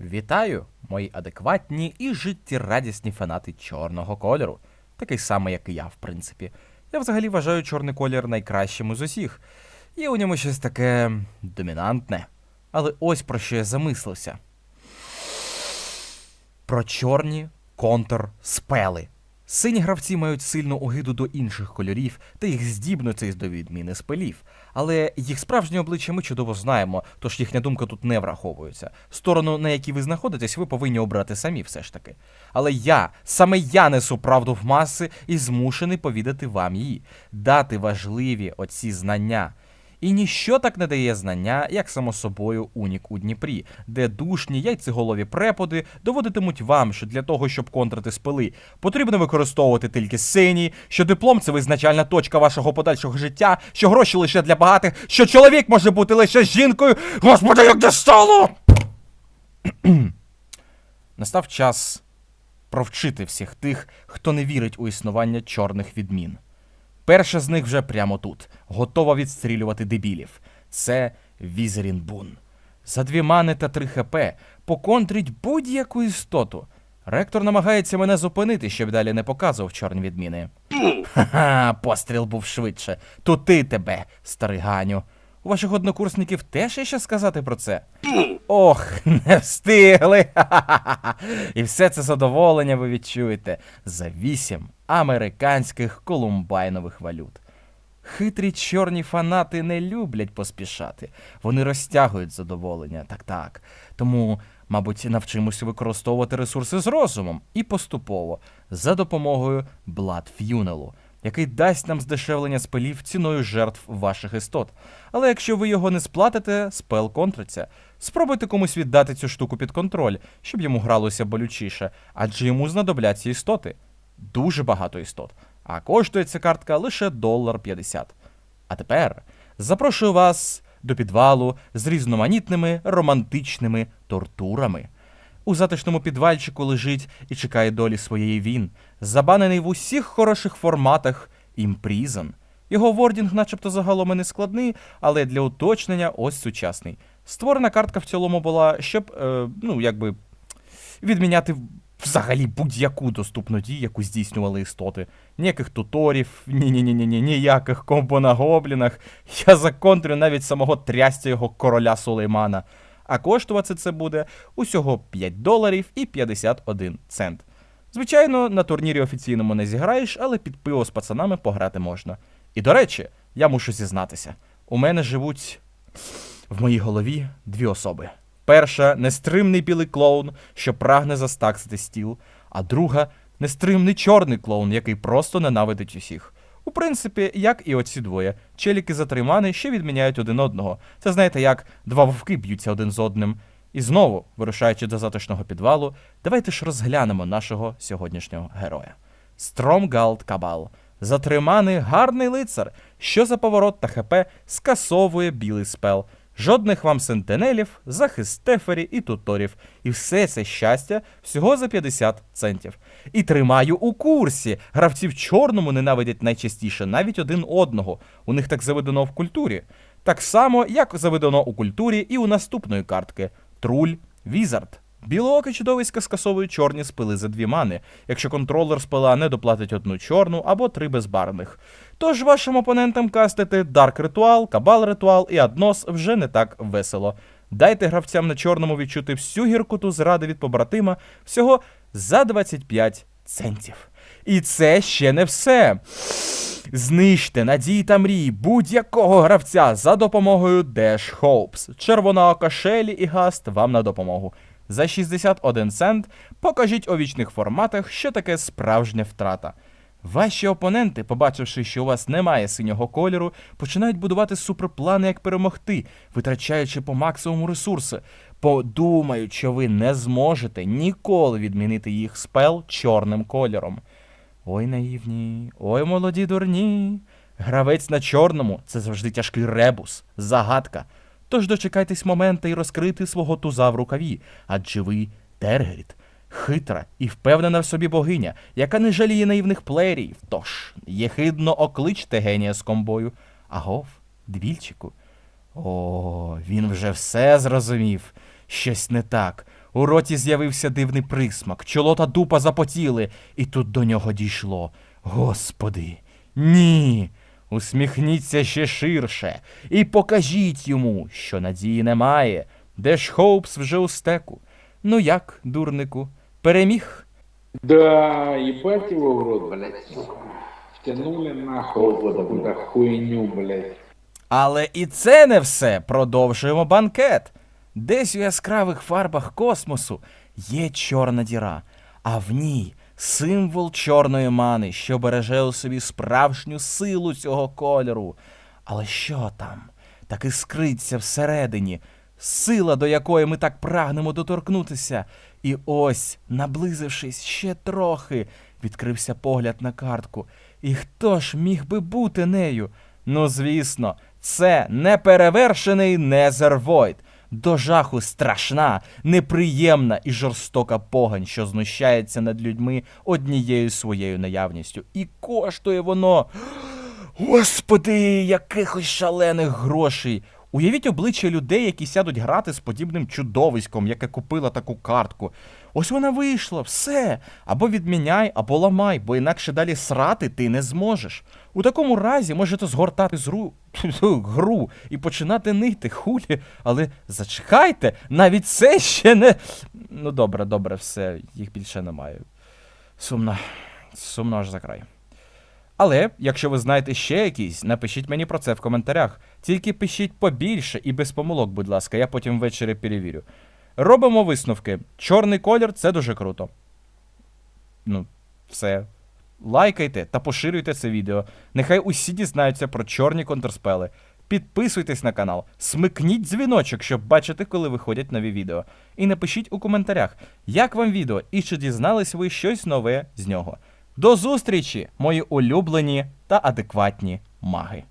Вітаю, мої адекватні і життєрадісні фанати чорного кольору. Такий самий, як і я, в принципі. Я взагалі вважаю чорний колір найкращим із усіх. Є у ньому щось таке домінантне. Але ось про що я замислився. Про чорні контрспели. Сині гравці мають сильну огиду до інших кольорів та їх здібностей до відміни спелів. Але їх справжнє обличчя ми чудово знаємо, тож їхня думка тут не враховується. Сторону, на якій ви знаходитесь, ви повинні обрати самі все ж таки. Але я, саме я несу правду в маси і змушений повідати вам її, дати важливі оці знання. І ніщо так не дає знання, як само собою унік у Дніпрі, де душні яйцеголові преподи доводитимуть вам, що для того, щоб контрити спили, потрібно використовувати тільки синій, що диплом це визначальна точка вашого подальшого життя, що гроші лише для багатих, що чоловік може бути лише жінкою. Господи, як дістало! Настав час провчити всіх тих, хто не вірить у існування чорних відмін. Перша з них вже прямо тут, готова відстрілювати дебілів. Це Візерін Бун. За дві мани та три хп поконтрить будь-яку істоту. Ректор намагається мене зупинити, щоб далі не показував чорні відміни. Ха-ха, постріл був швидше. Тути тебе, старий Ганю. У ваших однокурсників теж є що сказати про це? Ох, не встигли. І все це задоволення ви відчуєте за вісім американських колумбайнових валют. Хитрі чорні фанати не люблять поспішати. Вони розтягують задоволення, так так. Тому, мабуть, навчимося використовувати ресурси з розумом і поступово за допомогою Blood Funnel, який дасть нам здешевлення спелів ціною жертв ваших істот. Але якщо ви його не сплатите, спел контриться. Спробуйте комусь віддати цю штуку під контроль, щоб йому гралося болючіше, адже йому знадобляться істоти. Дуже багато істот. А коштує ця картка лише долар 50. А тепер запрошую вас до підвалу з різноманітними романтичними тортурами. У затишному підвальчику лежить і чекає долі своєї він, забанений в усіх хороших форматах імпрізон. Його вордінг, начебто, загалом і не складний, але для уточнення ось сучасний. Створена картка в цілому була, щоб, е, ну, якби, відміняти взагалі будь-яку доступну дію, яку здійснювали істоти. Ніяких туторів, ні-ні-ні-ні, ніяких комбо на гоблінах. Я законтрю навіть самого трястя його короля Сулеймана. А коштувати це буде усього 5 доларів і 51 цент. Звичайно, на турнірі офіційному не зіграєш, але під пиво з пацанами пограти можна. І до речі, я мушу зізнатися: у мене живуть в моїй голові дві особи. Перша нестримний білий клоун, що прагне застаксити стіл, а друга нестримний чорний клоун, який просто ненавидить усіх. У принципі, як і оці двоє. Челіки за три ще відміняють один одного. Це знаєте, як два вовки б'ються один з одним. І знову, вирушаючи до затишного підвалу, давайте ж розглянемо нашого сьогоднішнього героя. Стромгалд Кабал. Затриманий гарний лицар, що за поворот та ХП скасовує білий спел. Жодних вам сентенелів, захистефері і туторів. І все це щастя всього за 50 центів. І тримаю у курсі. Гравці в чорному ненавидять найчастіше навіть один одного. У них так заведено в культурі. Так само, як заведено у культурі і у наступної картки Труль Візард. Білооке чудовиська скасовує чорні спили за дві мани, якщо контролер спила не доплатить одну чорну або три безбарвних. Тож вашим опонентам кастити Дарк Ритуал, Кабал Ритуал і Аднос вже не так весело. Дайте гравцям на чорному відчути всю гіркоту зради від побратима всього за 25 центів. І це ще не все. Знищте надії та мрії будь-якого гравця за допомогою Dash Hopes. Червоного Шелі і Гаст вам на допомогу. За 61 цент покажіть у вічних форматах, що таке справжня втрата. Ваші опоненти, побачивши, що у вас немає синього кольору, починають будувати суперплани, як перемогти, витрачаючи по максимуму ресурси, подумають, що ви не зможете ніколи відмінити їх спел чорним кольором. Ой, наївні, ой, молоді дурні. Гравець на чорному це завжди тяжкий ребус, загадка. Тож дочекайтесь момента і розкрити свого туза в рукаві, адже ви Тергеріт, хитра і впевнена в собі богиня, яка не жаліє наївних плеєрів. Тож, єхидно окличте генія з комбою. Агов, двільчику. О, він вже все зрозумів. Щось не так. У роті з'явився дивний присмак, чоло та дупа запотіли, і тут до нього дійшло. Господи, ні. Усміхніться ще ширше і покажіть йому, що надії немає. Де ж Хоупс вже у стеку? Ну як, дурнику, переміг? Да, ебать его в рот, блядь, сука. Втянули нахуй какую-то хуйню, блядь. Але і це не все. Продовжуємо банкет. Десь у яскравих фарбах космосу є чорна діра, а в ній символ чорної мани, що береже у собі справжню силу цього кольору. Але що там? Так і скриться всередині, сила, до якої ми так прагнемо доторкнутися. І ось, наблизившись ще трохи, відкрився погляд на картку. І хто ж міг би бути нею? Ну, звісно, це неперевершений Незервойд. До жаху страшна, неприємна і жорстока погань, що знущається над людьми однією своєю наявністю. І коштує воно. Господи, якихось шалених грошей. Уявіть обличчя людей, які сядуть грати з подібним чудовиськом, яке купила таку картку. Ось вона вийшла, все. Або відміняй, або ламай, бо інакше далі срати ти не зможеш. У такому разі можете згортати з ру... гру і починати нити хулі, але зачекайте, навіть це ще не. Ну добре, добре, все, їх більше немає. Сумно, сумно аж за край. Але, якщо ви знаєте ще якісь, напишіть мені про це в коментарях. Тільки пишіть побільше і без помилок, будь ласка, я потім ввечері перевірю. Робимо висновки. Чорний колір це дуже круто. Ну, все. Лайкайте та поширюйте це відео. Нехай усі дізнаються про чорні контрспели. Підписуйтесь на канал, смикніть дзвіночок, щоб бачити, коли виходять нові відео. І напишіть у коментарях, як вам відео і чи дізнались ви щось нове з нього. До зустрічі, мої улюблені та адекватні маги.